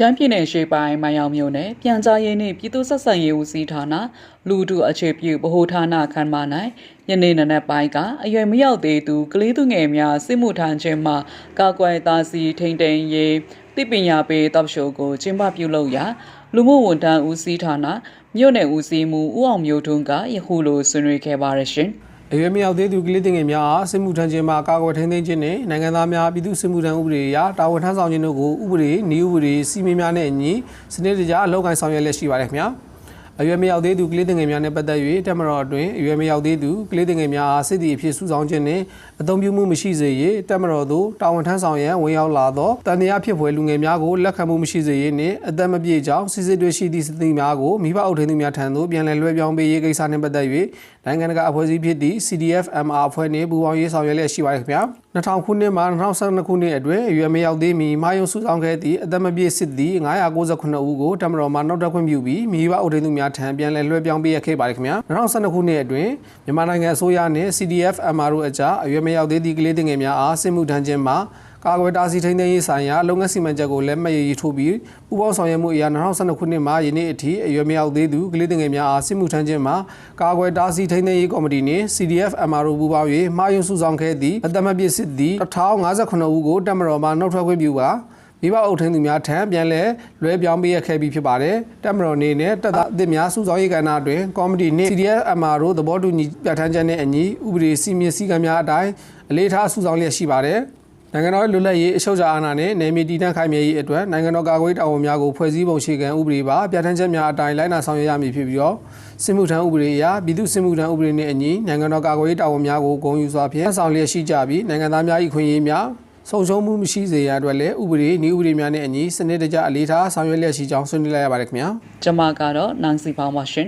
ရှမ်းပြည်နယ်ရှေ့ပိုင်းမိုင်ယောင်မြို့နယ်ပြန်ကြားရေးနှင့်ပြည်သူ့ဆက်ဆံရေးဦးစီးဌာနလူထုအခြေပြုဗဟိုဌာနခန်းမ၌ယနေ့နံနက်ပိုင်းကအရွယ်မရောက်သေးသူကလေးသူငယ်များစစ်မှုထမ်းခြင်းမှကာကွယ်သားစီထိန်တိန်ရေးသိပညာပေးတပ်ရှိုးကိုကျင်းပပြုလုပ်ရာလူမှုဝန်ထမ်းဦးစီးဌာနမြို့နယ်ဦးစီးမှုဦးအောင်မျိုးထွန်းကယခုလိုဆွေးနွေးခဲ့ပါရရှင်။ အရွယ်မရောက်သေးသူကလေးတင်ငယ်များအားစစ်မှုထမ်းခြင်းမှာကာကွယ်ထိန်းသိမ်းခြင်းနှင့်နိုင်ငံသားများပြည်သူ့စစ်မှုထမ်းဥပဒေအရတာဝန်ထမ်းဆောင်ခြင်းတို့ကိုဥပဒေနည်းဥပဒေစီမင်းများနဲ့အညီစနစ်တကျအလောက်ကိုင်းဆောင်ရွက်လက်ရှိပါတယ်ခင်ဗျာအရွယ်မရောက်သေးသူကလေးတင်ငယ်များနဲ့ပတ်သက်၍တက်မတော်အတွင်းအရွယ်မရောက်သေးသူကလေးတင်ငယ်များအားစစ်တီအဖြစ်စုဆောင်ခြင်းနှင့်အသုံးပြုမှုမရှိစေရေးတက်မတော်သို့တာဝန်ထမ်းဆောင်ရန်ဝင်ရောက်လာသောတန်တရားဖြစ်ဖွယ်လူငယ်များကိုလက်ခံမှုမရှိစေရေးနှင့်အသက်မပြည့်ကြောင်းစစ်စစ်တွေ့ရှိသည့်စသည်များကိုမိဘအုပ်ထိန်းသူများထံသို့ပြန်လည်လွှဲပြောင်းပေးရေးကိစ္စနှင့်ပတ်သက်၍ နိုင်ငံတကာအဖွဲ့အစည်းဖြစ်သည့် CDF MR အဖွဲ့နှင့်ပူးပေါင်းရေးဆောင်ရွက်လျက်ရှိပါတယ်ခင်ဗျာ2000ခုနှစ်မှ2012ခုနှစ်အတွင်းအရွယ်မရောက်သေးမီမာယုံစုဆောင်ခဲ့သည့်အသက်မပြည့်စစ်သည်998ဦးကိုတမတော်မှနောက်တက်ခွင့်ပြုပြီးမိဘအုပ်ထိန်းသူများထံပြန်လည်လွှဲပြောင်းပေးရခဲ့ပါတယ်ခင်ဗျာ2012ခုနှစ်အတွင်းမြန်မာနိုင်ငံအစိုးရနှင့် CDF MR တို့အကြားအရွယ်မရောက်သေးသည့်ကလေးငယ်များအားစစ်မှုထမ်းခြင်းမှာ ကာကွယ်တားဆီးထိန်းသိမ်းရေးဆိုင်ရာလုပ်ငန်းစီမံချက်ကိုလက်မှတ်ရေးထိုးပြီးပူးပေါင်းဆောင်ရွက်မှုအရာ2012ခုနှစ်မှယနေ့အထိအရွယ်မရောက်သေးသူကလေးငယ်များအားစစ်မှုထမ်းခြင်းမှာကာကွယ်တားဆီးထိန်းသိမ်းရေးကော်မတီနှင့် CDF MR တို့ပူးပေါင်း၍မှားယွင်းစုဆောင်ခဲ့သည့်အသက်မပြည့်စစ်သည့်1058ဦးကိုတပ်မတော်မှနှုတ်ထွက်ခွင့်ပြုပါမိဘအုပ်ထိန်းသူများထံပြန်လည်လွှဲပြောင်းပေးရခဲ့ပြီးဖြစ်ပါတယ်။တပ်မတော်အနေနဲ့တပ်သားအသစ်များစုဆောင်ရေးကဏ္ဍအတွင်းကော်မတီနှင့် CDF MR တို့သဘောတူညီပြဋ္ဌာန်းချက်နဲ့အညီဥပဒေစီမင်းစည်းကမ်းများအတိုင်းအလေးထားစုဆောင်လျက်ရှိပါတယ်။ နိုင်ငံတော်လွတ်လပ်ရေးအချုပ်အခြာအာဏာနဲ့နယ်မြေတည်တံ့ခိုင်မြဲရေးအတွက်နိုင်ငံတော်ကာကွယ်ရေးတာဝန်များကိုဖွဲ့စည်းပုံအခြေခံဥပဒေပါပြဋ္ဌာန်းချက်များအတိုင်းလိုက်နာဆောင်ရွက်ရမည်ဖြစ်ပြီးတော့စစ်မှုထမ်းဥပဒေအရပြည်သူ့စစ်မှုထမ်းဥပဒေနှင့်အညီနိုင်ငံတော်ကာကွယ်ရေးတာဝန်များကိုဂုဏ်ယူစွာဖြင့်ဆောင်လျက်ရှိကြပြီးနိုင်ငံသားများ၏ခွင့်ရေးများဆုံးရှုံးမှုမရှိစေရန်အတွက်လည်းဥပဒေနည်းဥပဒေများနဲ့အညီစနစ်တကျအလေးထားဆောင်ရွက်လျက်ရှိကြောင်းဆွေးနွေးလိုက်ရပါတယ်ခင်ဗျာကျမကတော့နန်စီဖောင်းပါရှင်